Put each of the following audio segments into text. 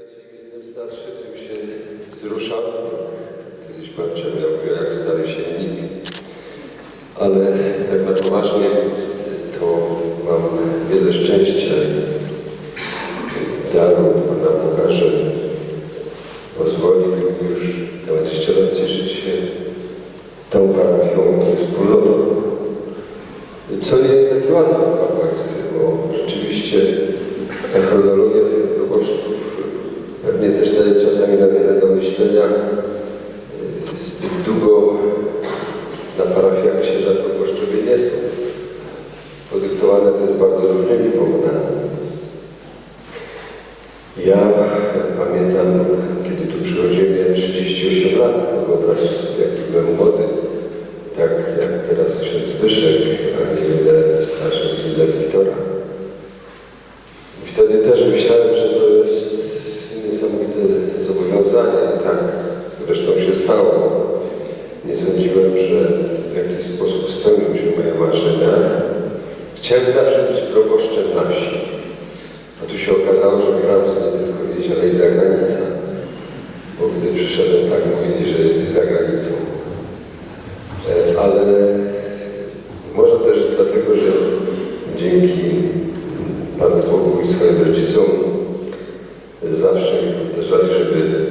Wiecie, im jestem starszy, tym się wzruszam. Kiedyś babcia miała jak stary siennik. Ale tak na poważnie to mam wiele szczęścia i daru Pana Boga, że pozwolił mi już 20 lat cieszyć się tą parafią wspólnotą. Co nie jest takie łatwe w kapłaństwie, bo rzeczywiście ta chronologia tych proboszczów pewnie też daje czasami na wiele do myślenia. Zbyt długo na parafiach księża proboszczowie nie są. Jest bardzo różnymi powodami. Ja pamiętam, kiedy tu przychodziłem, miałem 38 lat, wyobraźcie sobie, jaki byłem młody, tak jak teraz ksiądz Zbyszek, a niewiele starszy od księdza Wiktora. I wtedy też myślałem, że to jest niesamowite zobowiązanie, tak zresztą się stało. Nie sądziłem, że w jakiś sposób spełnią się moje marzenia. Chciałem zawsze być proboszczem na wsi. A tu się okazało, że Francja nie tylko wieś, ale i zagranica. Bo gdy przyszedłem, tak mówili, że jesteś za granicą. E, Ale może też dlatego, że dzięki Panu Bogu i swoim rodzicom zawsze mi powtarzali, żeby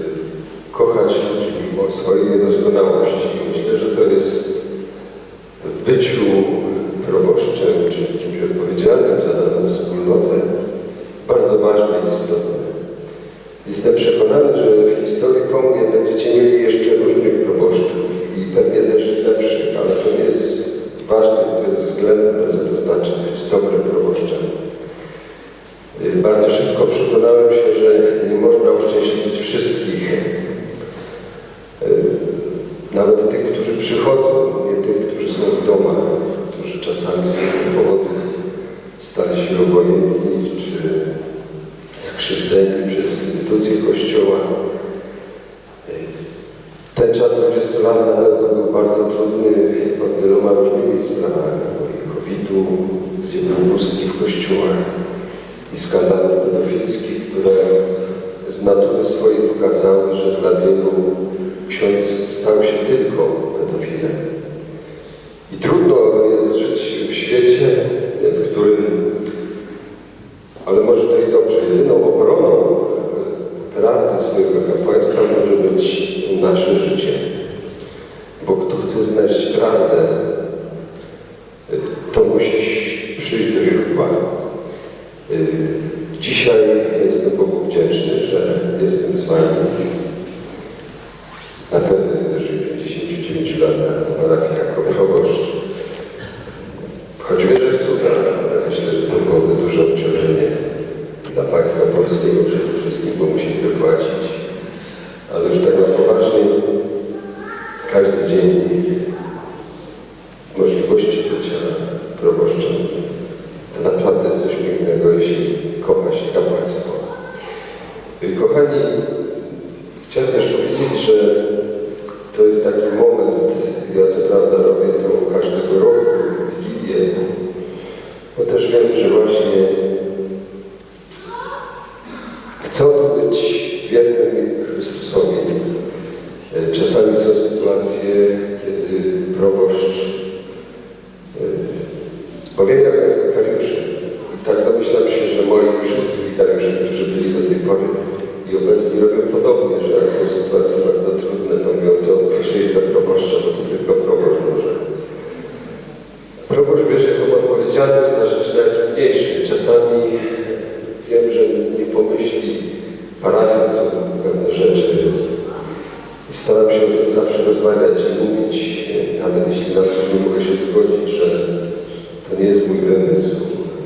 kochać ludzi mimo swojej niedoskonałości. Myślę, że to jest w byciu proboszczem czy kimś odpowiedzialnym za daną wspólnotę bardzo ważne i istotne. Jestem przekonany, że w historii po mnie będziecie mieli jeszcze różnych proboszczów i pewnie też lepszych, ale to nie jest ważne, to jest względne, co to znaczy być dobrym proboszczem. Y, Bardzo szybko przekonałem się, że nie można uszczęśliwić wszystkich. Y, Nawet tych, którzy przychodzą, nie tych, którzy są w domach, którzy czasami z różnych powodów stali się obojętni czy skrzywdzeni przez instytucje Kościoła. Ten czas 20 lat na pewno był bardzo trudny pod wieloma różnymi sprawami, COVID-u, gdzie był pustki w kościołach i skandalów pedofilskich, które z natury swojej pokazały, że dla wielu ksiądz stał się tylko pedofilem. I trudno jest żyć w świecie, w którym, ale może to i dobrze, jedyną obroną prawdy swojego kapłaństwa może być nasze życie. Bo kto chce znaleźć prawdę, to musi przyjść do źródła. Dzisiaj jestem Bogu wdzięczny, że jestem z Wami. Na pewno nie dożyję 59 lat na parafii jako proboszcz. Choć wierzę w cuda, ale myślę, że to byłoby duże obciążenie dla państwa polskiego przede wszystkim, bo musimy dopłacić. Ale już tak na poważnie, każdy dzień możliwości bycia proboszczem to naprawdę jest coś pięknego, jeśli kocha się kapłaństwo. Kochani, chciałem też powiedzieć, że to jest taki moment, ja co prawda robię to każdego roku, Wigilię, bo też wiem, że właśnie chcąc być wiernym Chrystusowi, czasami są sytuacje, kiedy proboszcz e, powiela wikariuszy. I tak domyślam się, że moi wszyscy wikariusze, którzy byli do tej pory i obecni robią podobnie, że jak są sytuacje bardzo trudne, to mówią, to proszę iść do proboszcza, bo to tylko proboszcz może. Proboszcz bierze tą odpowiedzialność za rzeczy nawet mniejsze. Czasami wiem, że nie pomyśli parafian co pewne rzeczy. I staram się o tym zawsze rozmawiać i mówić, nawet jeśli na nie mogę się zgodzić, że to nie jest mój wymysł,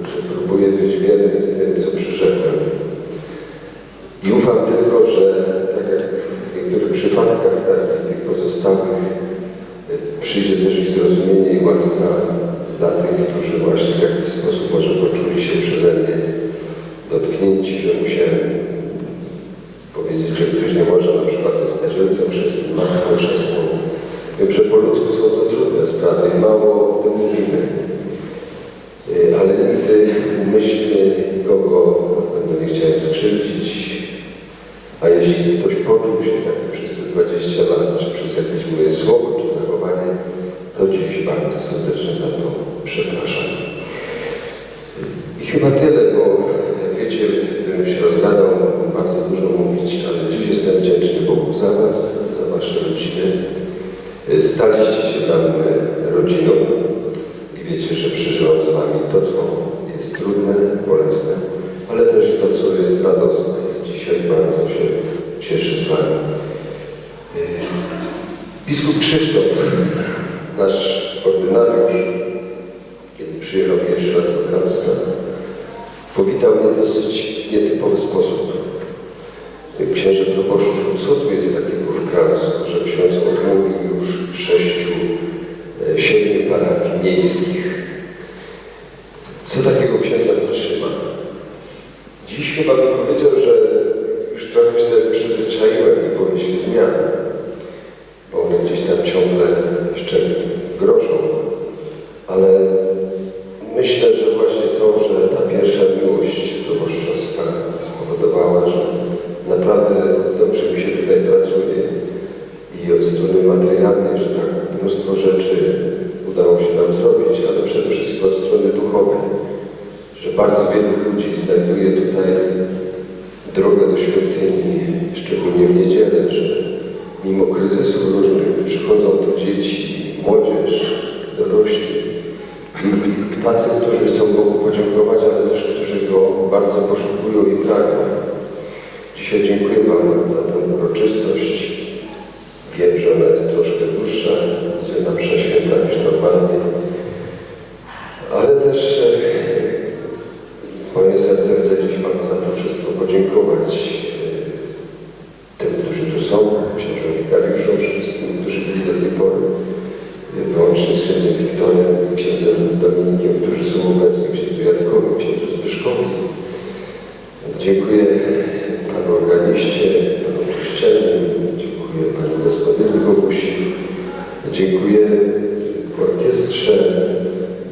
że próbuję być wierny w tym, co przyrzekłem. I ufam tylko, że tak jak w niektórych przypadkach, tak jak w tych pozostałych, przyjdzie też i zrozumienie i łaska dla tych, którzy właśnie w jakiś sposób może poczuli się przeze mnie dotknięci, że musiałem ktoś nie może, na przykład jest leżelcą chrzestnym, matką chrzestną. Wiem, że po ludzku są to trudne sprawy i mało o tym mówimy. Y, Ale nigdy umyślnie nikogo będę nie chciałem skrzywdzić. A jeśli ktoś poczuł się taki przez te 20 lat, czy przez jakieś moje słowo, czy zachowanie, to dziś bardzo serdecznie za to przepraszam. I chyba tyle, bo jak wiecie, bym się rozgadał, bardzo dużo mówić, ale dziś jestem wdzięczny Bogu za Was, za Wasze rodziny. Staliście się dla mnie rodziną i wiecie, że przeżyłam z Wami to, co jest trudne, bolesne, ale też to, co jest radosne. Dzisiaj bardzo się cieszę z Wami. Biskup Krzysztof, nasz ordynariusz, kiedy przyjechał pierwszy raz do Kamska, powitał mnie dosyć w nietypowy sposób. Księże proboszczu, co tu jest takiego w Kamsku, że ksiądz odmówił już sześciu, e, siedmiu parafii miejskich? Co takiego księdza trzyma? Dziś chyba bym powiedział, że już trochę się przyzwyczaiłem i boję się zmian, bo one gdzieś tam ciągle jeszcze grożą, ale myślę, że właśnie to, że ta pierwsza miłość proboszczowska spowodowała, że naprawdę dobrze mi się tutaj pracuje i od strony materialnej, że tak mnóstwo rzeczy udało się nam zrobić, ale przede wszystkim od strony duchowej, że bardzo wielu ludzi znajduje tutaj drogę do świątyni, szczególnie w niedzielę, że mimo kryzysów różnych przychodzą tu dzieci, młodzież, dorośli, i tacy, którzy chcą Bogu podziękować, ale też którzy Go bardzo poszukują i pragną. Dzisiaj dziękuję Wam za tę uroczystość. Wiem, że ona jest troszkę dłuższa, jest na prześwięta niż normalnie, ale też e, moje serce chce dziś Wam za to wszystko podziękować. E, Tym, którzy tu są, księżom wikariuszom, wszystkim, którzy byli do tej pory, e, wyłącznie z księdzem Wiktorem, księdzem Dominikiem, którzy są obecni, księdzu Jarkowi, księdzu Zbyszkowi. Dziękuję Panu organiście, Panu Puszczelnym, dziękuję Pani Gospodyni Bogusi, dziękuję orkiestrze.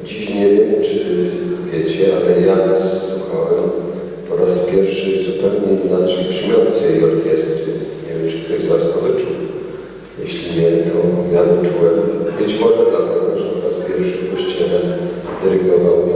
Dziś nie wiem, czy wiecie, ale ja słuchałem po raz pierwszy zupełnie inaczej brzmiącej jej orkiestry. Nie wiem, czy ktoś z Was to wyczuł. Jeśli nie, to ja wyczułem. Być może dlatego, że po raz pierwszy w kościele dyrygował